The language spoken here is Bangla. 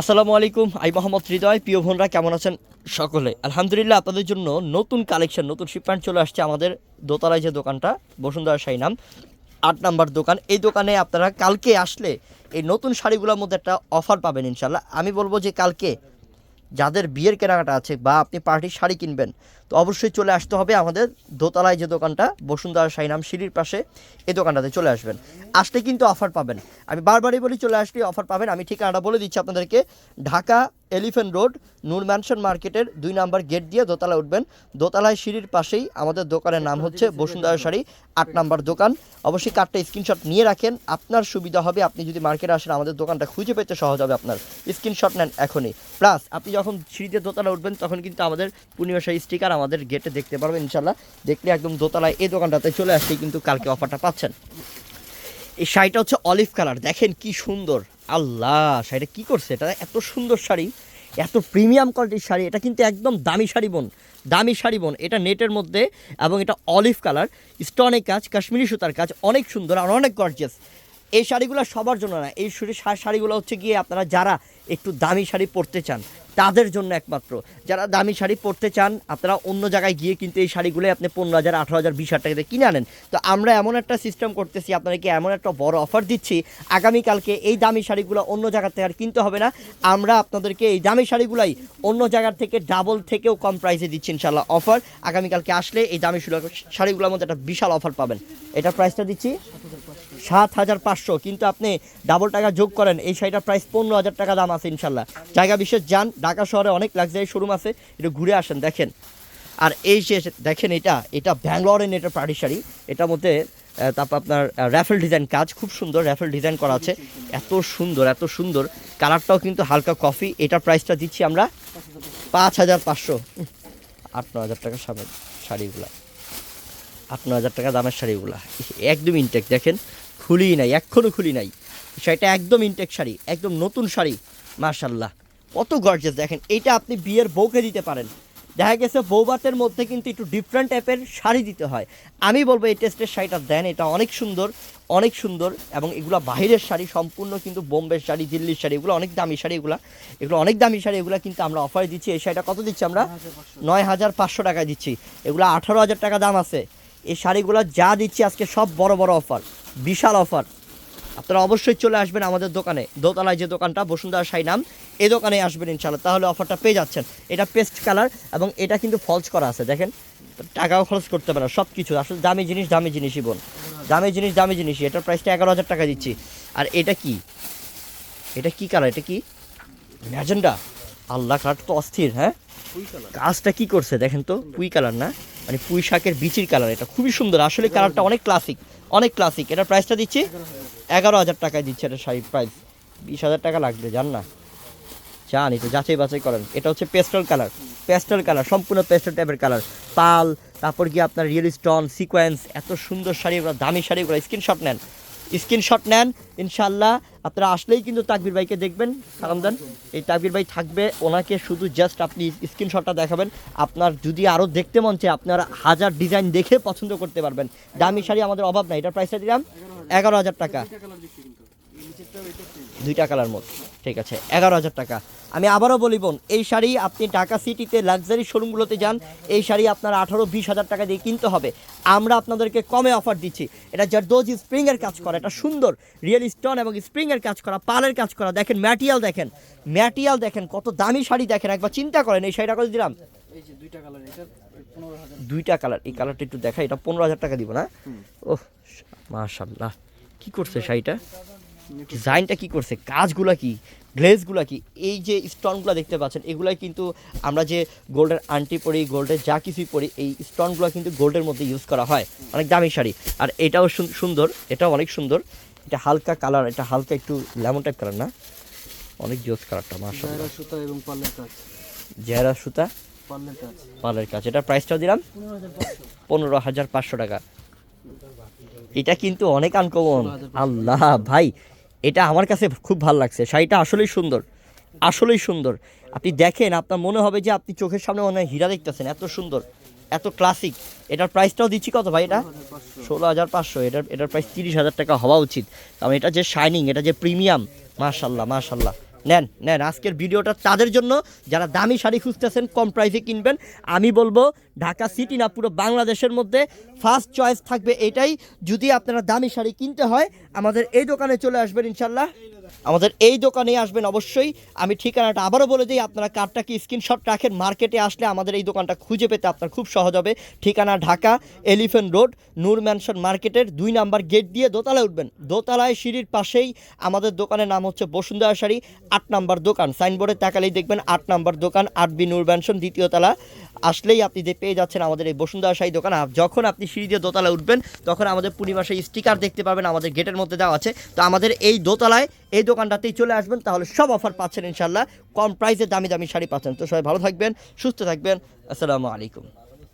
আসসালামু আলাইকুম আই মোহাম্মদ হৃদয়। প্রিয় বোনরা, কেমন আছেন সকলে? আলহামদুলিল্লাহ, আপনাদের জন্য নতুন কালেকশন, নতুন শিপমেন্ট চলে আসছে আমাদের দোতলায় যে দোকানটা, বসুন্ধরা সাই নাম, আট নাম্বার দোকান। এই দোকানে আপনারা কালকে আসলে এই নতুন শাড়িগুলোর মধ্যে একটা অফার পাবেন ইনশাল্লাহ আমি বলব যে কালকে যাদের বিয়ের কেনাকাটা আছে বা আপনি পার্টির শাড়ি কিনবেন, তো অবশ্যই চলে আসতে হবে আমাদের দোতলায় যে দোকানটা, বসুন্ধরা সাইনাম সিঁড়ির পাশে এই দোকানটাতে চলে আসবেন। আসলে কিন্তু অফার পাবেন। আমি বারবারই বলি, চলে আসলে অফার পাবেন। আমি ঠিকানাটা বলে দিচ্ছি আপনাদেরকে। Dhaka elephant road, Noor mansion মার্কেটের দুই নাম্বার গেট দিয়ে দোতলা উঠবেন। দোতলায় সিঁড়ির পাশেই আমাদের দোকানের নাম হচ্ছে বসুন্ধরা শাড়ি, আট নাম্বার দোকান। অবশ্যই কার্ডটা স্ক্রিনশট নিয়ে রাখেন। আপনার সুবিধা হবে, আপনি যদি মার্কেটে আসেন, আমাদের দোকানটা খুঁজে পেতে সহজ হবে আপনার। স্ক্রিনশট নেন এখনই। প্লাস, আপনি যখন সিঁড়িতে দোতলা উঠবেন, তখন কিন্তু আমাদের পূর্ণিমা শাড়ি স্টিকার আমাদের গেটে দেখতে পারবেন ইনশাল্লাহ দেখলে একদম দোতলায় এই দোকানটাতে চলে আসলেই কিন্তু কালকে অফারটা পাচ্ছেন। এই শাড়িটা হচ্ছে অলিভ কালার। দেখেন কি সুন্দর। আল্লাহ, শাড়িটা কি করছে? এটা এত সুন্দর শাড়ি, এত প্রিমিয়াম কোয়ালিটির শাড়ি, এটা কিন্তু একদম দামি শাড়ি বোন, দামি শাড়ি বোন। এটা নেটের মধ্যে এবং এটা অলিভ কালার স্টনে কাজ, কাশ্মীরি সুতার কাজ, অনেক সুন্দর আর অনেক গর্জিয়াস এই শাড়িগুলো সবার জন্য না। এই শাড়িগুলো হচ্ছে গিয়ে আপনারা যারা একটু দামি শাড়ি পরতে চান, তাদের জন্য একমাত্র। যারা দামি শাড়ি পরতে চান, আপনারা অন্য জায়গায় গিয়ে কিন্তু এই শাড়িগুলো আপনি পনেরো হাজার, আঠারো হাজার, বিশ হাজার টাকাতে কিনে আনেন। তো আমরা এমন একটা সিস্টেম করতেছি, আপনাদেরকে এমন একটা বড় অফার দিচ্ছি, আগামীকালকে এই দামি শাড়িগুলো অন্য জায়গা থেকে আর কিনতে হবে না। আমরা আপনাদেরকে এই দামি শাড়িগুলাই অন্য জায়গার থেকে ডাবল থেকেও কম প্রাইসে দিচ্ছি ইনশাল্লাহ অফার আগামীকালকে আসলে এই দামি শাড়ি- শাড়িগুলোর মধ্যে একটা বিশাল অফার পাবেন। এটা প্রাইসটা দিচ্ছি। সাত হাজার পাঁচশো, কিন্তু আপনি ডাবল টাকা যোগ করেন, এই শাড়িটার প্রাইস পনেরো হাজার টাকা দাম আছে ইনশাল্লাহ। জায়গা বিশেষ যান, ঢাকা শহরে অনেক লাক্সারি শোরুম আছে, একটু ঘুরে আসেন, দেখেন। আর এই যে দেখেন এটা এটা ব্যাঙ্গালোরের এটা পার্টি শাড়ি, এটার মধ্যে তারপর আপনার র্যাফেল ডিজাইন কাজ, খুব সুন্দর র্যাফেল ডিজাইন করা আছে, এত সুন্দর এত সুন্দর। কালারটাও কিন্তু হালকা কফি এটার প্রাইসটা দিচ্ছি আমরা পাঁচ হাজার পাঁচশো। আট ন হাজার টাকার সামনে শাড়িগুলা। আট ন হাজার টাকা দামের শাড়িগুলা। একদম ইনটেক দেখেন। খুলি নাই এখনও খুলি নাই। শাড়িটা একদম ইনটেক শাড়ি, একদম নতুন শাড়ি মার্শাল্লাহ কত গর্জেস দেখেন এটা আপনি বিয়ের বউকে দিতে পারেন। দেখা গেছে বৌবাতের মধ্যে কিন্তু একটু ডিফারেন্ট টাইপের শাড়ি দিতে হয়। আমি বলব এই টেস্টের শাড়িটা দেন, এটা অনেক সুন্দর অনেক সুন্দর, এবং এগুলো বাহিরের শাড়ি, সম্পূর্ণ কিন্তু বোম্বের শাড়ি, দিল্লির শাড়ি, এগুলো অনেক দামি শাড়ি এগুলো। এগুলো অনেক দামি শাড়ি এগুলো কিন্তু আমরা অফারে দিচ্ছি। এই শাড়িটা কত দিচ্ছি আমরা? নয় হাজার পাঁচশো টাকা দিচ্ছি। এগুলো আঠারো হাজার টাকা দাম আছে। এই শাড়িগুলো যা দিচ্ছি আজকে সব বড় বড় অফার বিশাল অফার। আপনারা অবশ্যই চলে আসবেন আমাদের দোকানে। দোতলায় যে দোকানটা, বসুন্ধরা সাই নাম এই দোকানে আসবেন ইনশাল্লাহ তাহলে অফারটা পেয়ে যাচ্ছেন। এটা পেস্ট কালার এবং এটা কিন্তু ফলস করা আছে, দেখেন। টাকাও খরচ করতে পারে সব কিছু আসলে দামি জিনিস, দামি জিনিসই বোন দামি জিনিস, দামি জিনিসই। এটার প্রাইসটা এগারো হাজার টাকা দিচ্ছি। আর এটা কি? এটা কি কালার? এটা কি? ম্যাজেন্ডা। আল্লাহ কালার তো অস্থির হ্যাঁ? কাজটা কি করছে, দেখেন তো? পুই কালার না? মানে পুঁই শাকের বিচির কালার এটা, খুবই সুন্দর। আসলে কালারটা অনেক ক্লাসিক অনেক ক্লাসিক এটা প্রাইসটা দিচ্ছি এগারো হাজার টাকায় দিচ্ছে এটা শাড়ির প্রাইস বিশ হাজার টাকা লাগবে, জান না? জান একটু যাচাই বাছাই করেন। এটা হচ্ছে পেস্টাল কালার পেস্টাল কালার সম্পূর্ণ পেস্টাল টাইপের কালার পাল তারপর গিয়ে আপনার রিয়েল স্টোন সিকোয়েন্স এত সুন্দর শাড়িগুলো দামি শাড়িগুলো স্ক্রিনশট নেন। স্ক্রিনশট নেন, ইনশাল্লাহ। আপনারা আসলেই কিন্তু তাকবির ভাইকে দেখবেন, সালাম দেন। এই তাকবির ভাই থাকবে, ওনাকে শুধু জাস্ট আপনি স্ক্রিনশটটা দেখাবেন। আপনার যদি আরও দেখতে মন চায়, আপনারা হাজার ডিজাইন দেখে পছন্দ করতে পারবেন। দামি শাড়ি আমাদের অভাব নাই, এটার প্রাইসটা দিলাম এগারো হাজার টাকা। দুইটা কালার মোট ঠিক আছে এগারো হাজার টাকা। আমি আবারও বলি বোন এই শাড়ি আপনি ঢাকা সিটিতে লাক্সারি শোরুমগুলোতে যান এই শাড়ি আপনার আঠারো বিশ হাজার টাকা দিয়ে কিনতে হবে। আমরা আপনাদেরকে কমে অফার দিচ্ছি। এটা জারদোজ স্প্রিংয়ের কাজ করা এটা সুন্দর রিয়েল স্টোন এবং স্প্রিংয়ের কাজ করা পালের কাজ করা। দেখেন ম্যাটিয়াল দেখেন ম্যাটিয়াল দেখেন কত দামি শাড়ি দেখেন একবার চিন্তা করেন এই শাড়িটা কত দিলাম দুইটা কালার এই কালারটা একটু দেখা এটা পনেরো হাজার টাকা দিব না? ওহ মাশাল্লাহ কি করছে শাড়িটা? ডিজাইনটা কি করছে? কাজগুলা কি? গ্লেজগুলা কি? এই যে স্টোনগুলো দেখতে পাচ্ছেন এগুলাই কিন্তু আমরা যে গোল্ডের আন্টি পরি গোল্ডের যা কিছুই পরি এই স্টোনগুলো কিন্তু গোল্ডের মধ্যে ইউজ করা হয়। অনেক দামি শাড়ি। আর এটাও সুন্দর এটাও অনেক সুন্দর। এটা হালকা কালার এটা হালকা একটু লেমন টাইপ কালার না? অনেক জোস কালারটা মাশাল্লাহ জায়রা সুতা এবং পাল্লের কাজ। জেহরা সুতা পাল্লের কাজ। পালের কাজ। এটা প্রাইসটাও দিলাম? পনেরো হাজার পাঁচশো টাকা। এটা কিন্তু অনেক আনকমন আল্লাহ ভাই এটা আমার কাছে খুব ভালো লাগছে। শাড়িটা আসলেই সুন্দর। আসলেই সুন্দর। আপনি দেখেন, আপনার মনে হবে যে আপনি চোখের সামনে অনেক হীরা দেখতেছেন, এত সুন্দর, এত ক্লাসিক এটার প্রাইসটাও দিচ্ছি কত ভাই এটা? ষোলো হাজার পাঁচশো। এটার এটার প্রাইস তিরিশ হাজার টাকা হওয়া উচিত। কারণ এটা যে শাইনিং এটা যে প্রিমিয়াম মাশাল্লাহ মাশাল্লাহ। নেন নেন, আজকের ভিডিওটা তাদের জন্য। যারা দামি শাড়ি খুঁজতেছেন, কম প্রাইসে কিনবেন। আমি বলব, ঢাকা সিটি না, পুরো বাংলাদেশের মধ্যে ফার্স্ট চয়েস থাকবে এটাই। যদি আপনারা দামি শাড়ি কিনতে হয়, আমাদের এই দোকানে চলে আসবেন ইনশাল্লাহ। আমাদের এই দোকানে আসবেন অবশ্যই। আমি ঠিকানাটা আবারও বলে দিই, আপনারা কার্ডটা কি স্ক্রিনশট রাখেন, মার্কেটে আসলে আমাদের এই দোকানটা খুঁজে পেতে আপনার খুব সহজ হবে। ঠিকানা Dhaka elephant road Noor mansion মার্কেটের দুই নাম্বার গেট দিয়ে দোতলায় উঠবেন। দোতলায় সিঁড়ির পাশেই আমাদের দোকানের নাম হচ্ছে বসুন্ধরা শাড়ি, আট নাম্বার দোকান। সাইনবোর্ডে তাকালেই দেখবেন আট নাম্বার দোকান, আট বি নূর ম্যানশন দ্বিতীয় তলা। আসলেই আপনি যে পেয়ে যাচ্ছেন আমাদের এই বসুন্ধরা শাড়ি দোকান যখন আপনি সিঁড়ি দিয়ে দোতলায় উঠবেন, তখন আমাদের পূর্ণিমাসে স্টিকার দেখতে পাবেন, আমাদের গেটের মধ্যে দেওয়া আছে। তো আমাদের এই দোতলায় এই দোকানটাতেই চলে আসবেন, তাহলে সব অফার পাচ্ছেন ইনশাল্লাহ কম প্রাইসে দামি দামি শাড়ি পাচ্ছেন। তো সবাই ভালো থাকবেন, সুস্থ থাকবেন। আসসালামু আলাইকুম।